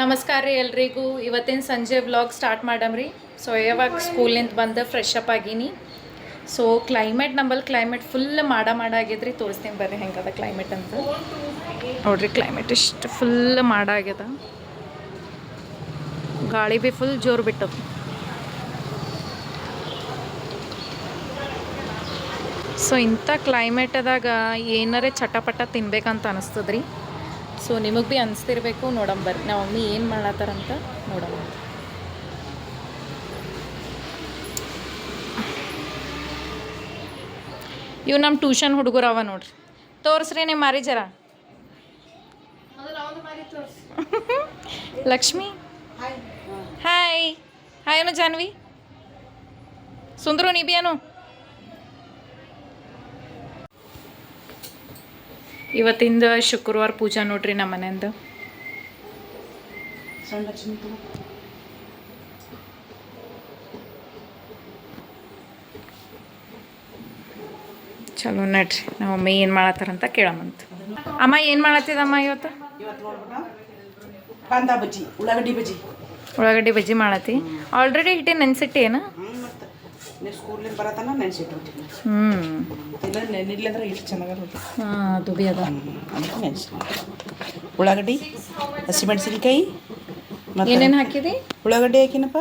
ನಮಸ್ಕಾರ ರೀ ಎಲ್ರಿಗೂ. ಇವತ್ತಿನ ಸಂಜೆ ವ್ಲಾಗ್ ಸ್ಟಾರ್ಟ್ ಮಾಡಮ್ರಿ ಸೊ ಯಾವಾಗ ಸ್ಕೂಲಿಂದ ಬಂದು ಫ್ರೆಶ್ ಅಪ್ ಆಗೀನಿ. ಸೊ ಕ್ಲೈಮೇಟ್ ನಂಬಲ್ಲಿ ಕ್ಲೈಮೇಟ್ ಫುಲ್ ಮಾಡ ಮಾಡ ತೋರಿಸ್ತೀನಿ ಬರ್ರಿ ಹೆಂಗದ ಕ್ಲೈಮೇಟ್ ಅಂತ. ನೋಡ್ರಿ ಕ್ಲೈಮೇಟ್ ಇಷ್ಟು ಫುಲ್ ಮಾಡ ಆಗ್ಯದ. ಗಾಳಿ ಬಿ ಫುಲ್ ಜೋರು ಬಿಟ್ಟದ. ಸೊ ಇಂಥ ಕ್ಲೈಮೇಟದಾಗ ಏನಾರೇ ಚಟಪಟ ತಿನ್ಬೇಕಂತ ಅನಿಸ್ತದ್ರಿ ಸೊ ನಿಮಗೆ ಭೀ ಅನಿಸ್ತಿರ್ಬೇಕು ನೋಡಮ್ ಬರ್ರಿ ನಮ್ಮ ಮಮ್ಮಿ ಏನು ಮಾಡತ್ತಾರಂತ ನೋಡಮ್ಮ ಇವು ನಮ್ಮ ಟ್ಯೂಷನ್ ಹುಡುಗರು ಅವ ನೋಡ್ರಿ. ತೋರಿಸ್ರಿ ನೀವು ಮಾರಿ ಜರ. ಲಕ್ಷ್ಮಿ. ಹಾಯ್ ಹಾಯ್ ಏನು ಜಾನ್ವಿ. ಸುಂದರು ನೀ ಬಿ ಅನು? ಇವತ್ತಿಂದ ಶುಕ್ರವಾರ ಪೂಜಾ ನೋಡ್ರಿ ನಮ್ಮ ಮನೆಯಿಂದ. ಚಲೋ ನಡ್ರಿ ನಮ್ಮ ಅಮ್ಮ ಏನು ಮಾಡತ್ತಾರಂತ ಕೇಳಮಂತ ಅಮ್ಮ ಏನು ಮಾಡತ್ತಿದಮ್ಮ ಇವತ್ತು? ಉಳ್ಳಾಗಡ್ಡಿ ಬಜ್ಜಿ. ಉಳ್ಳಾಗಡ್ಡಿ ಬಜ್ಜಿ ಮಾಡತ್ತಿ. ಆಲ್ರೆಡಿ ಹಿಟ್ಟೆ ನೆನ್ಸಿಟ್ಟಿ ಏನು ನೀವು ಸ್ಕೂಲಿಂದ ಬರತನ ನೆನೆಸಿಟ್ಬಿಟ್ಟಿನಿ ಹ್ಞೂ ಇಲ್ಲ ನೆನಿಲ್ಲ ಅಂದ್ರೆ ಇಷ್ಟು ಚೆನ್ನಾಗಿರುತ್ತೆ ಹಾಂ ಅದು ಭೀ ಅದ ಅದಕ್ಕೆ ನೆನೆಸಿ ಉಳ್ಳಾಗಡ್ಡಿ ಹಸಿಮೆಣಸಿನ್ಕಾಯಿ ಏನೇನು ಹಾಕಿದಿ? ಉಳ್ಳಾಗಡ್ಡಿ ಹಾಕಿನಪ್ಪ?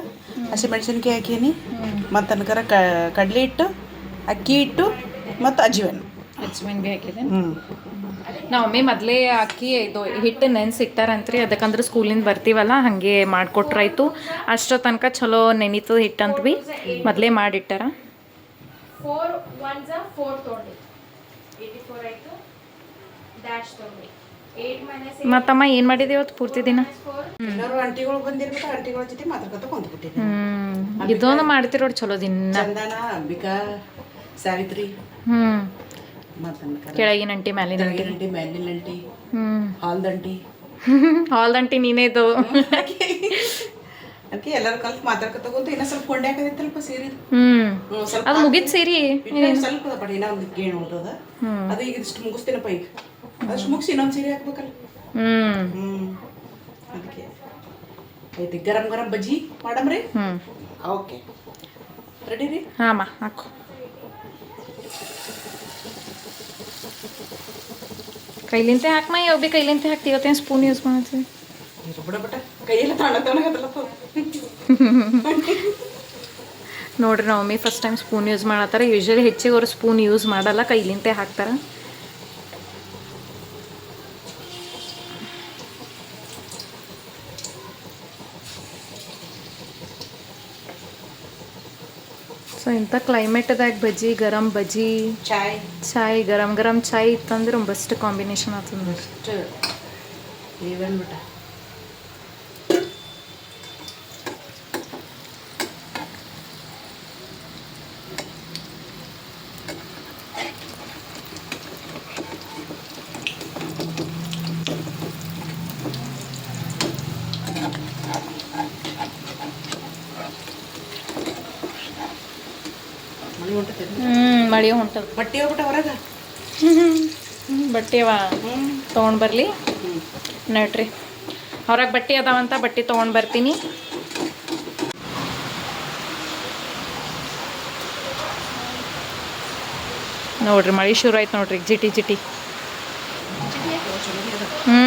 ಹಸಿಮೆಣಸಿನ್ಕಾಯಿ ಹಾಕೀನಿ. ಮತ್ತು ಅನ್ಕರ ಕಡಲೆ ಹಿಟ್ಟು ಅಕ್ಕಿ ಹಿಟ್ಟು ಮತ್ತು ಅಜ್ಜಿವೆಣ್ಣು ಹಾಕಿದೆ ನಾವು ಮಮ್ಮಿ ಮೊದಲೇ ಅಕ್ಕಿ ಇದು ಹಿಟ್ಟು ನೆನ್ಸಿಟ್ಟಾರಂತ್ರಿ ಅದಕ್ಕಂದ್ರೆ ಸ್ಕೂಲಿಂದ ಬರ್ತೀವಲ್ಲ ಹಾಗೆ ಮಾಡಿಕೊಟ್ರಾಯ್ತು. ಅಷ್ಟೋ ತನಕ ಚಲೋ ನೆನೀತದ ಅಂತ ಭೀ ಮೊದಲೇ ಮಾಡಿಟ್ಟಾರ ಮತ್ತಮ್ಮ ಏನು ಮಾಡಿದೆ ಇವತ್ತು ಪೂರ್ತಿ ದಿನ? ಇದೊಂದು ಮಾಡ್ತಿರೋಡು ಚಲೋ ದಿನ. ಚಂದನ ಅಂಬಿಕಾ ಸಾವಿತ್ರಿ. ಹ್ಞೂ ಕೆಳಗಿನ ಅಂಟಿ ಮ್ಯಾಲಿನ ಅಂಟಿ. ಕೆಳಗಿನ ಅಂಟಿ ಮ್ಯಾಲಿನ ಅಂಟಿ ಹಾಲ್ದಂಟಿ ಹಾಲ್ದಂಟಿ ನೀನೇ ಇದ್ದವು ಅದಕ್ಕೆ ಎಲ್ಲರೂ ಕಲ್ತು ಮಾತಾಡ್ಕೊತ ಕುಂತು ಇನ್ನ ಸ್ವಲ್ಪ ಕೊಂಡೆ ಹಾಕದಿತ್ತಲ್ಪ ಸೀರೆ ಸ್ವಲ್ಪ ಅದು ಮುಗಿತ್ ಸೀರೆ ಇನ್ನೊಂದ್ ಸ್ವಲ್ಪ ಬಟ್ ಇನ್ನೂ ಒಂದು ಗೇಣ್ ಉಳ್ದದ. ಅದು ಈಗ ಇಷ್ಟು ಮುಗಿಸ್ತೀನಪ್ಪ ಈಗ. ಅಷ್ಟು ಮುಗಿಸಿ ಇನ್ನೊಂದು ಸೀರೆ ಹಾಕ್ಬೇಕಲ್ಲ. ಹ್ಞೂ ಹ್ಞೂ ಅದಕ್ಕೆ. ಐತಿ ಗರಂ ಗರಂ ಬಜ್ಜಿ ಮಾಡಮ್ರಿ? ಹ್ಞೂ ಓಕೆ. ರೆಡಿ ರೀ? ಹಾಂ ಹಾಕು. ಕೈಲಿಂತೆ ಹಾಕ್ಮ? ಯಾವ ಭೀ ಕೈಲಿಂತೆ ಹಾಕ್ತಿ. ಇವತ್ತೇನು ಸ್ಪೂನ್ ಯೂಸ್ ಮಾಡ್ತೀವಿ ನೋಡ್ರಿ ನಾವು mummy first time spoon use ಮಾಡತ್ತಾರ. Usually ಹೆಚ್ಚಿಗೆ ಅವ್ರು ಸ್ಪೂನ್ ಯೂಸ್ ಮಾಡಲ್ಲ ಕೈಲಿಂತೆ ಹಾಕ್ತಾರ. ಸೊ ಇಂಥ ಕ್ಲೈಮೇಟದಾಗ ಬಜ್ಜಿ ಗರಂ ಬಜ್ಜಿ ಚಾಯ್. ಚಾಯ್ ಗರಂ ಗರಂ ಚಾಯ್ ಇತ್ತಂದ್ರೆ ಬೆಸ್ಟ್ ಕಾಂಬಿನೇಷನ್ ಆಗ್ತದೆ ನೋಡ್ರಿ ಅಷ್ಟು ಈವನ್ ಬಿಟ್ಟ ಮಳೆ ಹೊಂಟತೇನೆ ಹ್ಞೂ ಮಳೆ ಹೊಂಟದ. ಬಟ್ಟೆ ಹೋಗ್ಬಿಟ್ಟ ಹೊರಗ? ಹ್ಮ್ ಹ್ಞೂ ತೊಗೊಂಡು ಬರಲಿ. ನೋಡ್ರಿ ಹೊರಗೆ ಬಟ್ಟೆ ಅದಾವಂತ ಬಟ್ಟೆ ತೊಗೊಂಡು ಬರ್ತೀನಿ. ನೋಡ್ರಿ ಮಳೆ ಶುರು ಆಯ್ತು ನೋಡ್ರಿ ಜಿಟಿ ಜಿಟಿ. ಹ್ಞೂ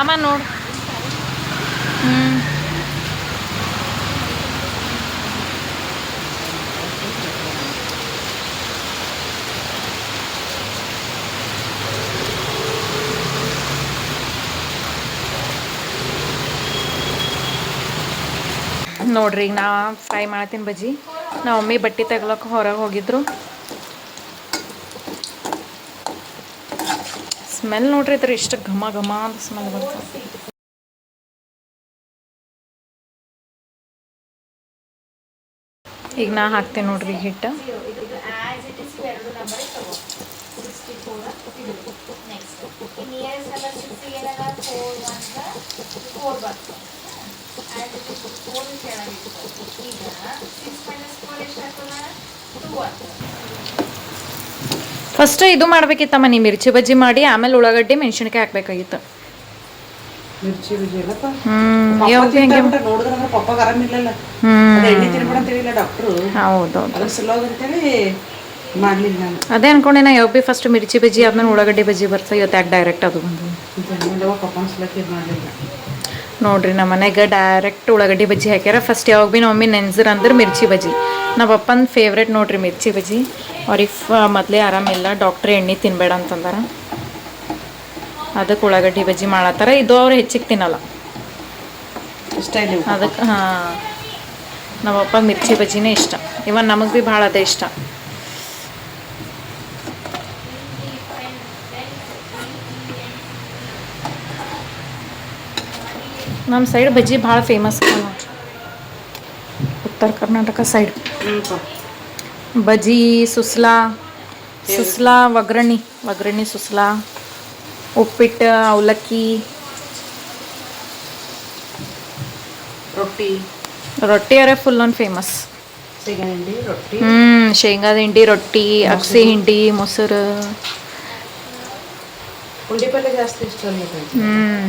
ಹಾಮ ನೋಡು. ನೋಡ್ರಿ ಈಗ ನಾ ಫ್ರೈ ಮಾಡ್ತೀನಿ ಬಜ್ಜಿ. ನಾ ಮಮ್ಮಿ ಬಟ್ಟೆ ತೆಗ್ಲಕ್ಕೆ ಹೊರಗೆ ಹೋಗಿದ್ರು. ಸ್ಮೆಲ್ ನೋಡ್ರಿ ಇದ್ರ ಇಷ್ಟು ಘಮ ಘಮ ಅಂತ ಸ್ಮೆಲ್ ಬರ್ತದೆ. ಈಗ ನಾ ಹಾಕ್ತೇನೆ ನೋಡ್ರಿ ಹಿಟ್ಟು. ಈಗ ಫಸ್ಟ್ ಇದು ಮಾಡ್ಬೇಕಿತ್ತಮ್ಮ ನೀ ಮಿರ್ಚಿ ಬಜ್ಜಿ ಮಾಡಿ ಆಮೇಲೆ ಉಳ್ಳಾಗಡ್ಡಿ ಮೆಣಸಿನ್ಕಾಯಿ ಹಾಕ್ಬೇಕಾಗಿತ್ತು. ಮಿರ್ಚಿ ಬಜ್ಜಿ ಅಲ್ಲಪ್ಪ ಹ್ಮ್ ಪಪ್ಪ ಯಾವಾಗ ಹೆಂಗೆ? ತಿಂತಾಬಿಟ್ಟ, ನೋಡಿದ್ರೆ ಅಂದ್ರೆ ಪಪ್ಪಗೆ ಆರಾಮಿಲ್ಲಲ್ಲ ಹ್ಮ್ ಅದೇ ಎಣ್ಣೆ ತಿನ್ಬೇಡ ಅಂತ ಹೇಳಿಲ್ಲ ಡಾಕ್ಟ್ರು. ಹೌದು ಅದ್ರ ಸಲುವಾಗಿ ಅಂತೇಳಿ ಮಾಡ್ಲಿಲ್ಲ ನಾನು. ಅದೇ ಅನ್ಕೊಂಡೆ ನಾ ಯಾವಾಗ ಭೀ ಫಸ್ಟ್ ಮಿರ್ಚಿ ಬಜ್ಜಿ ಆದ್ಮೇಲೆ ಉಳ್ಳಾಗಡ್ಡಿ ಬಜ್ಜಿ ಬರ್ತಾ ಇವತ್ತು ಯಾಕೆ ಡೈರೆಕ್ಟ್ ಅದು ಬಂದು? ಪಪ್ಪನ ಸಲಕ್ಕೆ ಮಾಡಲಿಲ್ಲ. ನೋಡ್ರಿ ನಮ್ಮ ಮನೆಗೆ ಡೈರೆಕ್ಟ್ ಉಳ್ಳಾಗಡ್ಡಿ ಬಜ್ಜಿ ಹಾಕ್ಯಾರ. ಫಸ್ಟ್ ಯಾವಾಗ ಭೀ ನಮ್ಮ ಮಮ್ಮಿ ನೆನ್ಸಿರ ಅಂದ್ರೆ ಮಿರ್ಚಿ ಬಜ್ಜಿ. ನಮ್ಮ ಅಪ್ಪನ ಫೇವ್ರೇಟ್ ನೋಡ್ರಿ ಮಿರ್ಚಿ ಬಜ್ಜಿ. ಅವ್ರಿಗೆ ಮೊದಲೇ ಆರಾಮಿಲ್ಲ ಡಾಕ್ಟ್ರ್ ಎಣ್ಣೆ ತಿನ್ಬೇಡ ಅಂತಂದಾರ. ಅದಕ್ಕೆ ಉಳ್ಳಾಗಡ್ಡಿ ಬಜ್ಜಿ ಮಾಡತ್ತಾರ. ಇದು ಅವ್ರು ಹೆಚ್ಚಿಗೆ ತಿನ್ನಲ್ಲ. ಅದಕ್ಕೆ ಹಾಂ. ನಮ್ಮಪ್ಪ ಮಿರ್ಚಿ ಬಜ್ಜಿನೇ ಇಷ್ಟ. ಇವನ್ ನಮಗೆ ಭೀ ಭಾಳ ಅದೇ ಇಷ್ಟ. ನಮ್ಮ ಸೈಡ್ ಬಜ್ಜಿ ಭಾಳ ಫೇಮಸ್ ನೋಡ್ರಿ ಉತ್ತರ ಕರ್ನಾಟಕ ಸೈಡ್ ಹ್ಞೂಪ್ಪ. ಬಜ್ಜಿ ಸುಸ್ಲಾ ಸುಸ್ಲಾ ಒಗ್ಗರಣಿ ಒಗ್ಗರಣಿ ಸುಸ್ಲಾ ಉಪ್ಪಿಟ್ಟು ಅವಲಕ್ಕಿ ರೊಟ್ಟಿ ರೊಟ್ಟಿ ಅರೆ ಫುಲ್ ಆನ್ ಫೇಮಸ್ ಸಿಗ ಹಿಂಡಿ ರೊಟ್ಟಿ ಹ್ಮ್ ಶೇಂಗಾದ ಹಿಂಡಿ ರೊಟ್ಟಿ ಅಗಸಿ ಹಿಂಡಿ ಮೊಸರು ಪುಂಡಿ ಪಲ್ಯ ಜಾಸ್ತಿ ಇಷ್ಟ ನನಗೆ. ಹ್ಮ್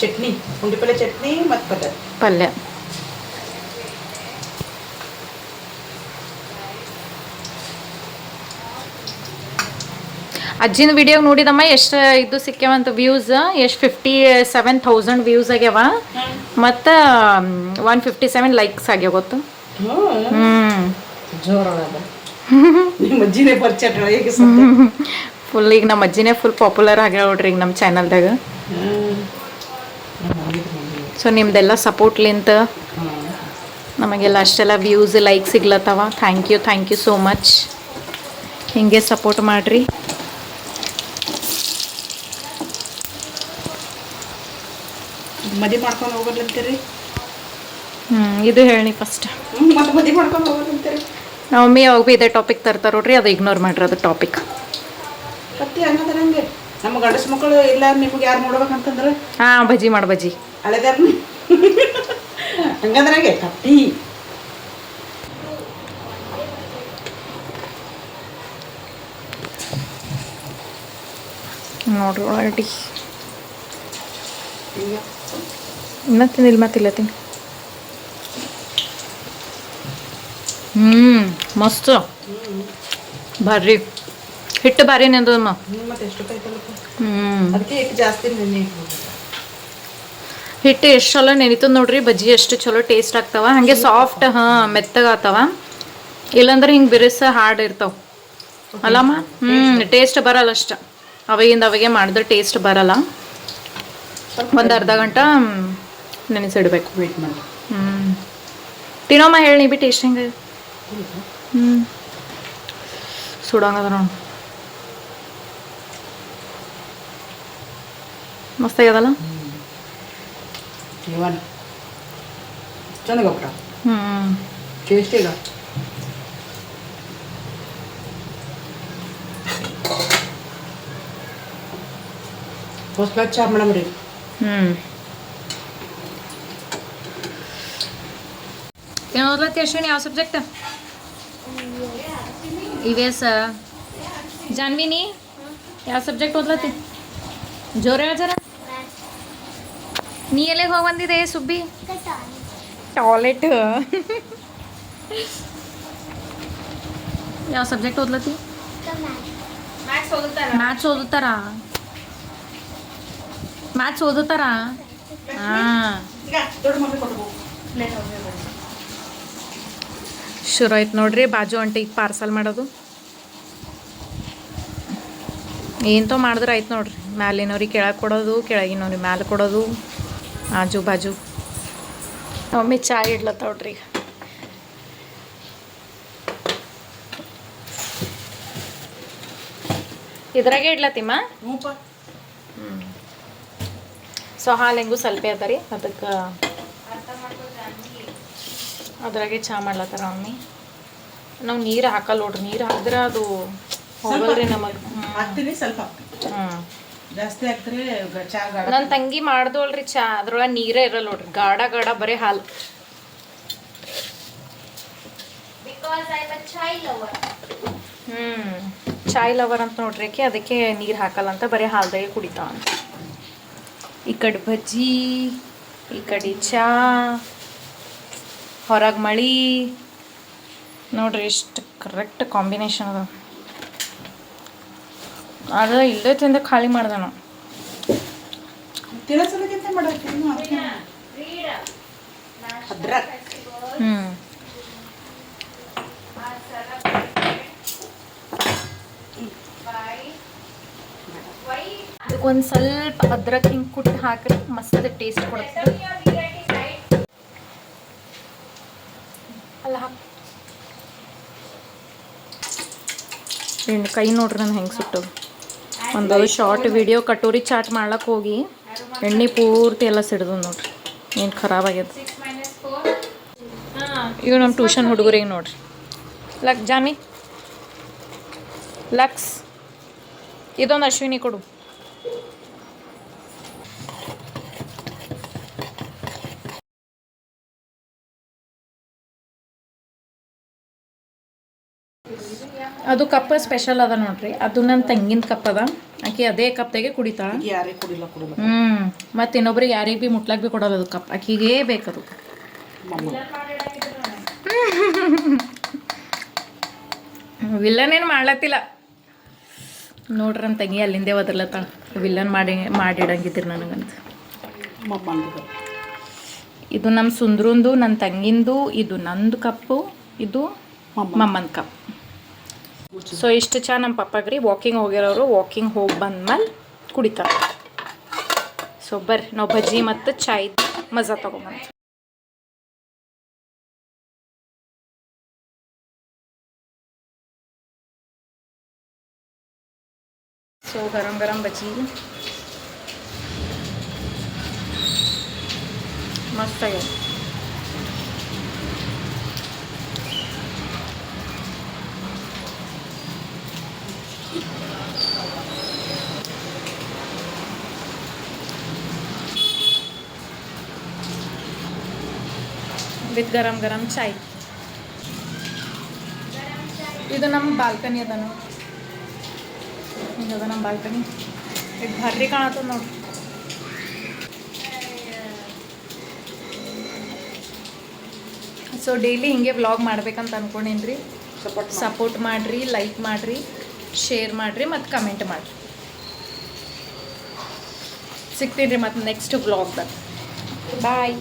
ಚಟ್ನಿ ಪುಂಡಿ ಪಲ್ಯ ಚಟ್ನಿ ಮತ್ತು ಪಲ್ಯ ಪಲ್ಯ ಅಜ್ಜಿನ ವಿಡಿಯೋ ನೋಡಿದಮ್ಮ ಎಷ್ಟು ಇದು ಸಿಕ್ಕ್ಯಾವಂತ ವ್ಯೂಸ್ ಎಷ್ಟು ಫಿಫ್ಟಿ ಸೆವೆನ್ ಥೌಸಂಡ್ ವ್ಯೂಸ್ ಆಗ್ಯಾವ. ಮತ್ತು ಒನ್ ಫಿಫ್ಟಿ ಸೆವೆನ್ ಲೈಕ್ಸ್ ಆಗ್ಯಾವ ಗೊತ್ತು? ಫುಲ್ ಈಗ ನಮ್ಮ ಅಜ್ಜಿನೇ ಫುಲ್ ಪಾಪ್ಯುಲರ್ ಆಗ್ಯಾವ ನೋಡ್ರಿ ಈಗ ನಮ್ಮ ಚಾನಲ್ದಾಗ ಸೊ ನಿಮ್ದೆಲ್ಲ ಸಪೋರ್ಟ್ಲಿಂತ ನಮಗೆಲ್ಲ ಅಷ್ಟೆಲ್ಲ views like ಸಿಗ್ಲತ್ತವ. Thank you thank you so much ಹಿಂಗೆ ಸಪೋರ್ಟ್ ಮಾಡಿರಿ. ಮದಿ ಮಾಡ್ಕೊಂಡು ಹ್ಞೂ ಇದು ಹೇಳಿ ಫಸ್ಟ್ ಮತ್ತೆ ಮದಿ ಮಾಡ್ಕೊಂಡು ಹೋಗೋದಂತೀರಿ ನಮ್ಮ ಮಮ್ಮಿ ಯಾವಾಗ ಭೀ ಇದೇ ಟಾಪಿಕ್ ತರ್ತಾರೆ ನೋಡ್ರಿ ಅದು ಇಗ್ನೋರ್ ಮಾಡ್ರಿ ಅದು ಟಾಪಿಕ್ ಪತ್ತಿ ಹಂಗಂದ್ರೆ ಹಂಗೆ ನಮ್ಮ ಗಂಡಸ ಮಕ್ಕಳು ಇಲ್ಲ ನಿಮ್ಗೆ ಯಾರು ನೋಡ್ಬೇಕಂತಂದ್ರೆ? ಹಾಂ ಬಜ್ಜಿ ಮಾಡಿ ಬಜ್ಜಿ ಅಳೆದಾರ ಹಂಗಂದ್ರೆ ಹಂಗೆ ಕತ್ತಿ ನೋಡ್ರಿ ಒಳಗಡೆ ಈಗ ಇನ್ನ ತಿಂದಿಲ್ಲ ಮತ್ತಿಲ್ಲ ತಿನ್ ಹ್ಞೂ ಮಸ್ತ್ ಭಾರಿ ಹಿಟ್ಟು ಭಾರಿ ನೆಂದಮ್ಮ ಹ್ಞೂ ಮತ್ತೆ ಕೈತಲ್ಲಪ್ಪ ಹ್ಞೂ ಅದಕ್ಕೆ ಎಷ್ಟು ಜಾಸ್ತಿ ನೆನೆ ಹಿಟ್ಟು ಎಷ್ಟು ಚಲೋ ನೆನಿತದ ನೋಡ್ರಿ ಬಜ್ಜಿ ಎಷ್ಟು ಚಲೋ ಟೇಸ್ಟ್ ಆಗ್ತಾವ. ಹಾಗೆ ಸಾಫ್ಟ್ ಹಾಂ ಮೆತ್ತಗಾತಾವ ಇಲ್ಲಂದ್ರೆ ಹಿಂಗೆ ಬಿರುಸ ಹಾರ್ಡ್ ಇರ್ತಾವ. ಅಲ್ಲಮ್ಮ? ಹ್ಞೂ ಟೇಸ್ಟ್ ಬರಲ್ಲ ಅಷ್ಟ. ಅವಾಗಿಂದ ಅವಾಗೆ ಮಾಡಿದ್ರೆ ಟೇಸ್ಟ್ ಬರಲ್ಲ. ಒಂದು ಅರ್ಧ ಗಂಟೆ ನೆನೆಸಿಡ್ಬೇಕು. ವೇಟ್ ಮಾಡಿ. ಹ್ಞೂ ತಿನ್ನೋಮ್ಮ ಹೇಳಿ ನೀ ಬಿ ಟೇಸ್ಟ್ ಹೆಂಗೆ ಹ್ಞೂ ಸುಡಂಗದ ನೋಡು. ಮಸ್ತ್ ಆಗ್ಯದಲ್ಲ ಇವನ್. ಚೆನ್ನಾಗಿ ಹೋಗ್ಬಿಟ್ಟ ಹ್ಞೂ ಟೇಸ್ಟ್ ಈಗ. ಹೊಸ ಚಾ ಮೇಡಮ್ ರೀ. ಹ್ಞೂ ಏನು ಓದ್ಲತ್ತಿ ಅಶ್ವಿನಿ ಯಾವ ಸಬ್ಜೆಕ್ಟ್ ಇವೆ ಸ ಜಾನ್ವಿನಿ ಯಾವ ಸಬ್ಜೆಕ್ಟ್ ಓದ್ಲತ್ತಿ ಜೋರ ಹೇಳ ಜರ ನೀ ಎಲ್ಲಿಗೆ ಹೋಗಿ ಬಂದಿದೆ ಸುಬ್ಬಿ ಟಾಯ್ಲೆಟ್ ಯಾವ ಸಬ್ಜೆಕ್ಟ್ ಓದ್ಲತ್ತಿ ಮ್ಯಾಕ್ಸ್ ಓದುತ್ತಾರ ಮ್ಯಾಥ್ಸ್ ಓದುತ್ತಾರ ಮ್ಯಾಥ್ಸ್ ಓದುತ್ತಾರ ಶುರು ಆಯ್ತು ನೋಡ್ರಿ ಬಾಜು ಅಂಟಿಗೆ ಪಾರ್ಸಲ್ ಮಾಡೋದು. ಏನ್ತೋ ಮಾಡಿದ್ರೆ ಆಯ್ತು ನೋಡ್ರಿ. ಮ್ಯಾಲಿನವ್ರಿಗೆ ಕೆಳಗೆ ಕೊಡೋದು ಕೆಳಗಿನವ್ರಿಗೆ ಮ್ಯಾಲೆ ಕೊಡೋದು. ಆಜು ಬಾಜು. ಮಮ್ಮಿ ಚಾ ಇಡ್ಲತ್ತವ್ರಿ ಈಗ. ಇದ್ರಾಗೆ ಇಡ್ಲತ್ತಿಮ್ಮ? ಸೊ ಹಾಲು ಹೆಂಗೂ ಸ್ವಲ್ಪ ಅದ ರೀ ಅದಕ್ಕೆ ಅದ್ರಾಗೆ ಚಾ ಮಾಡ್ಲತ್ತಾರ ಮಮ್ಮಿ. ನಾವು ನೀರು ಹಾಕಲ್ಲ ನೋಡ್ರಿ ನೀರು ಹಾಕಿದ್ರೆ ಅದು ಹೋಗಲ್ರಿ ನಮಗೆ. ಹಾಕ್ತೀನಿ ಸ್ವಲ್ಪ ಜಾಸ್ತಿ ಹಾಕ್ತಾರೆ ಚಾ ಗಾಢ ನನ್ನ ತಂಗಿ ಮಾಡ್ದೋಳ್ರಿ ಚಾ ಅದ್ರೊಳಗೆ ನೀರೇ ಇರಲ್ಲ ನೋಡ್ರಿ ಗಾಢ ಗಾಢ ಬರೀ ಹಾಲು. ಹ್ಞೂ ಚಾಯ್ ಲವರ್ ಅಂತ ನೋಡ್ರಿ ಆಕಿ ಅದಕ್ಕೆ ನೀರು ಹಾಕಲ್ಲ ಅಂತ ಬರೀ ಹಾಲ್ದಾಗೆ ಕುಡಿತಾವ ಅಂತ ಈ ಕಡೆ ಬಜ್ಜಿ ಈ ಕಡೆ ಚಾ ಹೊರಗೆ ಮಳಿ. ನೋಡ್ರಿ ಎಷ್ಟು ಕರೆಕ್ಟ್ ಕಾಂಬಿನೇಷನ್ ಅದ ಅದು ಇಲ್ಲೇ ತಿಂದ ಖಾಲಿ ಮಾಡ್ದೆ ನಾವು ಹ್ಞೂ ಒಂದು ಸ್ವಲ್ಪ ಅದ್ರಕ್ ಹಿಂಗೆ ಕುಟ್ಟಿ ಹಾಕ್ರಿ ಮಸ್ತ್ ಟೇಸ್ಟ್ ಕೊಡುತ್ತೆ. ಅಲ್ಲ ಹಾಕ್. ಕೈ ನೋಡ್ರಿ ನಾನು ಹೆಂಗೆ ಸುಟ್ಟು ಒಂದು ಶಾರ್ಟ್ ವಿಡಿಯೋ ಕಟೋರಿ ಚಾಟ್ ಮಾಡ್ಲಕ್ಕೆ ಹೋಗಿ ಎಣ್ಣೆ ಪೂರ್ತಿ ಎಲ್ಲ ಸಿಡ್ದು ನೋಡ್ರಿ. ಏನು ಖರಾಬ್ ಆಗ್ಯದ. ಇವು ನಮ್ಮ ಟ್ಯೂಷನ್ ಹುಡುಗರಿಗೆ ನೋಡ್ರಿ. ಲಕ್ ಜಾಮಿ ಲಕ್ಸ್. ಇದೊಂದು ಅಶ್ವಿನಿ ಕೊಡು. ಅದು ಕಪ್ ಸ್ಪೆಷಲ್ ಅದ ನೋಡ್ರಿ. ಅದು ನನ್ನ ತಂಗಿನ ಕಪ್ ಅದ. ಆಕಿ ಅದೇ ಕಪ್ದಾಗೆ ಕುಡಿತಾಳ. ಯಾರಿಗೆ ಕುಡಿಲ್ಲ ಕುಡಿಲ್ಲ. ಹ್ಮ್. ಮತ್ತೆ ಇನ್ನೊಬ್ರಿಗೆ ಯಾರಿಗೆ ಬಿ ಮುಟ್ಲಾಕ್ ಬಿ ಕೊಡಲ್ಲ ಅದು ಕಪ್ ಆಕಿಗೇ ಬೇಕದು. ಅದು ವಿಲ್ಲನ್ ಏನು ಮಾಡ್ಲತ್ತಿಲ್ಲ. ನೋಡ್ರಿ ನನ್ನ ತಂಗಿ ಅಲ್ಲಿಂದೇ ಒದರ್ಲತ್ತಾಳ. ವಿಲ್ಲನ್ ಮಾಡಿ ಮಾಡಿಡಂಗಿದ್ರಿ ನನಗಂತ. ಇದು ನಮ್ಮ ಸುಂದ್ರಂದು ನನ್ನ ತಂಗಿಂದು ಇದು ನಂದು ಕಪ್ಪು ಇದು ಮಮ್ಮನ ಕಪ್. ಸೊ ಇಷ್ಟು ಚಾ ನಮ್ಮ ಪಪ್ಪಾಗ್ರಿ ವಾಕಿಂಗ್ ಹೋಗಿರೋರು ವಾಕಿಂಗ್ ಹೋಗಿ ಬಂದ್ಮೇಲೆ ಕುಡಿತಾರೆ. ಸೊ ಬರ್ರಿ. ನಾವು ಬಜ್ಜಿ ಮತ್ತು ಚಾಯ್ ಮಜಾ ತಗೊಂಬಂತ ಸೊ ಗರಂ ಗರಂ ಬಜ್ಜಿ ಮಸ್ತ್ ಆಗ್ಯಾವ ಗರಂ ಗರಂ ಚಾಯ್. ಇದು ನಮ್ಮ ಬಾಲ್ಕನಿ ಅದ ನೋಡಿ ಹಿಂಗದ ನಮ್ಮ ಬಾಲ್ಕನಿ. ಇದು ಭಾರಿ ಕಾಣತ್ತದ ನೋಡಿ. ಸೊ ಡೈಲಿ ಹಿಂಗೆ ವ್ಲಾಗ್ ಮಾಡ್ಬೇಕಂತ ಅನ್ಕೊಂಡೇನಿ ರೀ ಸಪೋರ್ಟ್ ಸಪೋರ್ಟ್ ಮಾಡಿರಿ ಲೈಕ್ ಮಾಡಿರಿ ಶೇರ್ ಮಾಡಿರಿ ಮತ್ತು ಕಮೆಂಟ್ ಮಾಡಿರಿ. ಸಿಗ್ತೀನಿ ರೀ ಮತ್ತು ನೆಕ್ಸ್ಟ್ ವ್ಲಾಗ್ದಾಗ ಬಾಯ್